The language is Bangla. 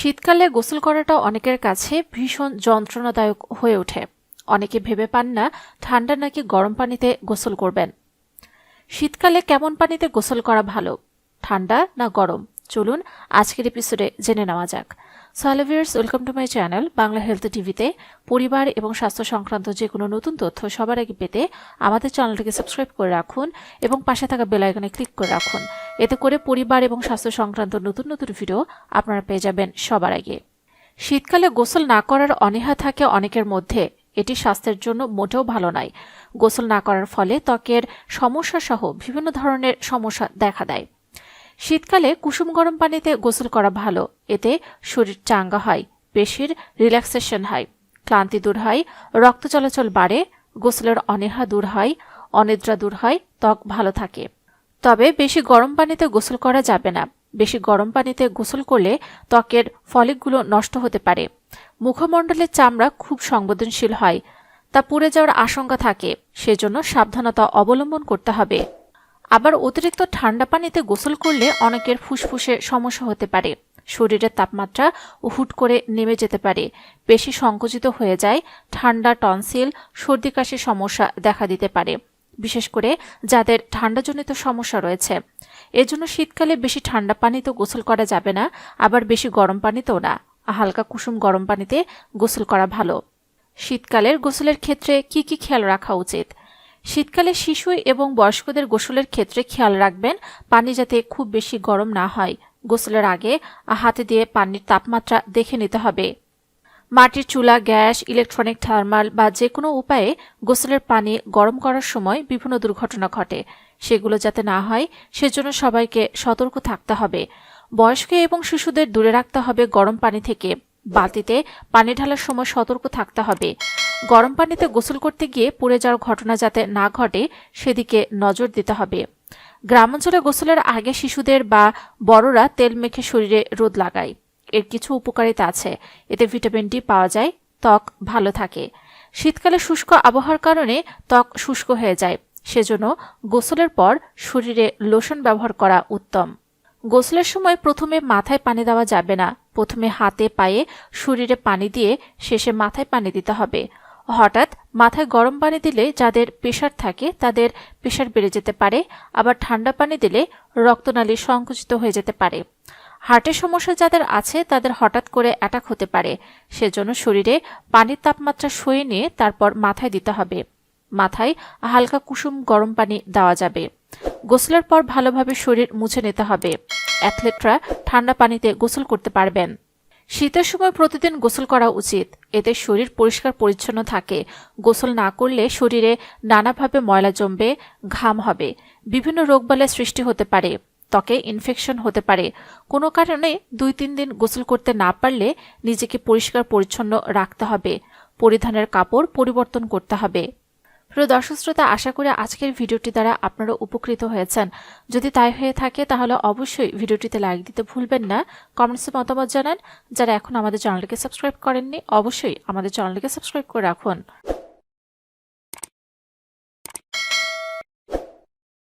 শীতকালে গোসল করাটা অনেকের কাছে ভীষণ যন্ত্রণাদায়ক হয়ে ওঠে। অনেকে ভেবে পান না, ঠান্ডা নাকি গরম পানিতে গোসল করবেন। শীতকালে কেমন পানিতে গোসল করা ভালো, ঠান্ডা না গরম? চলুন আজকের এপিসোডে জেনে নেওয়া যাক। সালভিয়ার্স welcome to my channel Bangla health টিভিতে পরিবার এবং স্বাস্থ্য সংক্রান্ত যে কোনো নতুন তথ্য সবার আগে পেতে আমাদের চ্যানেলটিকে সাবস্ক্রাইব করে রাখুন এবং পাশে থাকা বেল আইকনে ক্লিক করে রাখুন। এতে করে পরিবার এবং স্বাস্থ্য সংক্রান্ত নতুন নতুন ভিডিও আপনারা পেয়ে যাবেন সবার আগে। শীতকালে গোসল না করার অনীহা থাকে অনেকের মধ্যে। এটি স্বাস্থ্যের জন্য মোটেও ভালো নয়। গোসল না করার ফলে ত্বকের সমস্যা সহ বিভিন্ন ধরনের সমস্যা দেখা দেয়। শীতকালে কুসুম গরম পানিতে গোসল করা ভালো। এতে শরীর চাঙ্গা হয়, পেশির রিল্যাক্সেশন হয়, ক্লান্তি দূর হয়, রক্ত চলাচল বাড়ে, গোসলের অনীহা দূর হয়, অনিদ্রা দূর হয়, ত্বক ভালো থাকে। তবে বেশি গরম পানিতে গোসল করা যাবে না। বেশি গরম পানিতে গোসল করলে ত্বকের ফলিকগুলো নষ্ট হতে পারে। মুখমণ্ডলের চামড়া খুব সংবেদনশীল হয়, তা পুড়ে যাওয়ার আশঙ্কা থাকে, সেজন্য সাবধানতা অবলম্বন করতে হবে। আবার অতিরিক্ত ঠান্ডা পানিতে গোসল করলে অনেকের ফুসফুসে সমস্যা হতে পারে। শরীরের তাপমাত্রা হুট করে নেমে যেতে পারে। বেশি সংকুচিত হয়ে যায়, ঠান্ডা টনসিল, সর্দি কাশির সমস্যা দেখা দিতে পারে। বিশেষ করে যাদের ঠান্ডাজনিত সমস্যা রয়েছে। এজন্য শীতকালে বেশি ঠান্ডা পানিতে গোসল করা যাবে না, আবার বেশি গরম পানিতেও না। হালকা কুসুম গরম পানিতে গোসল করা ভালো। শীতকালের গোসলের ক্ষেত্রে কি কি খেয়াল রাখা উচিত? শীতকালে শিশু এবং বয়স্কদের গোসলের ক্ষেত্রে খেয়াল রাখবেন, পানি যাতে খুব বেশি গরম না হয়। গোসলের আগে হাতে দিয়ে পানির তাপমাত্রা দেখে নিতে হবে। মাটির চুলা, গ্যাস, ইলেকট্রনিক থার্মাল বা যে কোনো উপায়ে গোসলের পানি গরম করার সময় বিভিন্ন দুর্ঘটনা ঘটে। সেগুলো যাতে না হয়, সেজন্য সবাইকে সতর্ক থাকতে হবে। বয়স্ক এবং শিশুদের দূরে রাখতে হবে গরম পানি থেকে। বালতিতে পানি ঢালার সময় সতর্ক থাকতে হবে। গরম পানিতে গোসল করতে গিয়ে পুড়ে যাওয়ার ঘটনা যাতে না ঘটে, সেদিকে নজর দিতে হবে। গ্রামাঞ্চলে গোসলের আগে শিশুদের বা বড়রা তেল মেখে শরীরে রোদ লাগায়। এর কিছু উপকারিতা আছে। এতে ভিটামিন ডি পাওয়া যায়, ত্বক ভালো থাকে। শীতকালে শুষ্ক আবহাওয়ার কারণে ত্বক শুষ্ক হয়ে যায়। সেজন্য গোসলের পর শরীরে লোশন ব্যবহার করা উত্তম। গোসলের সময় প্রথমে মাথায় পানি দেওয়া যাবে না। প্রথমে হাতে পায়ে শরীরে পানি দিয়ে শেষে মাথায় পানি দিতে হবে। হঠাৎ মাথায় গরম পানি দিলে যাদের প্রেশার থাকে তাদের প্রেশার বেড়ে যেতে পারে। আবার ঠান্ডা পানি দিলে রক্তনালী সংকুচিত হয়ে যেতে পারে। হার্টের সমস্যা যাদের আছে, তাদের হঠাৎ করে অ্যাটাক হতে পারে। সেজন্য শরীরে পানির তাপমাত্রা সয়ে নিয়ে তারপর মাথায় দিতে হবে। মাথায় হালকা কুসুম গরম পানি দেওয়া যাবে। গোসলের পর ভালোভাবে শরীর মুছে নিতে হবে। অ্যাথলেটরা ঠান্ডা পানিতে গোসল করতে পারবেন। শীতের সময় প্রতিদিন গোসল করা উচিত। এতে শরীর পরিষ্কার পরিচ্ছন্ন থাকে। গোসল না করলে শরীরে নানাভাবে ময়লা জমবে, ঘাম হবে। বিভিন্ন রোগবালের সৃষ্টি হতে পারে। ত্বকে ইনফেকশন হতে পারে। কোনো কারণে দুই তিন দিন গোসল করতে না পারলে নিজেকে পরিষ্কার পরিচ্ছন্ন রাখতে হবে। পরিধানের কাপড় পরিবর্তন করতে হবে। প্রিয় দর্শক শ্রোতা, আশা করি আজকের ভিডিওটি দ্বারা আপনারা উপকৃত হয়েছেন। যদি তাই হয়ে থাকে, তাহলে অবশ্যই ভিডিওটিতে লাইক দিতে ভুলবেন না। কমেন্টসে মতামত জানান। যারা এখন আমাদের চ্যানেলটিকে সাবস্ক্রাইব করেননি, অবশ্যই আমাদের চ্যানেলটিকে সাবস্ক্রাইব করে রাখুন।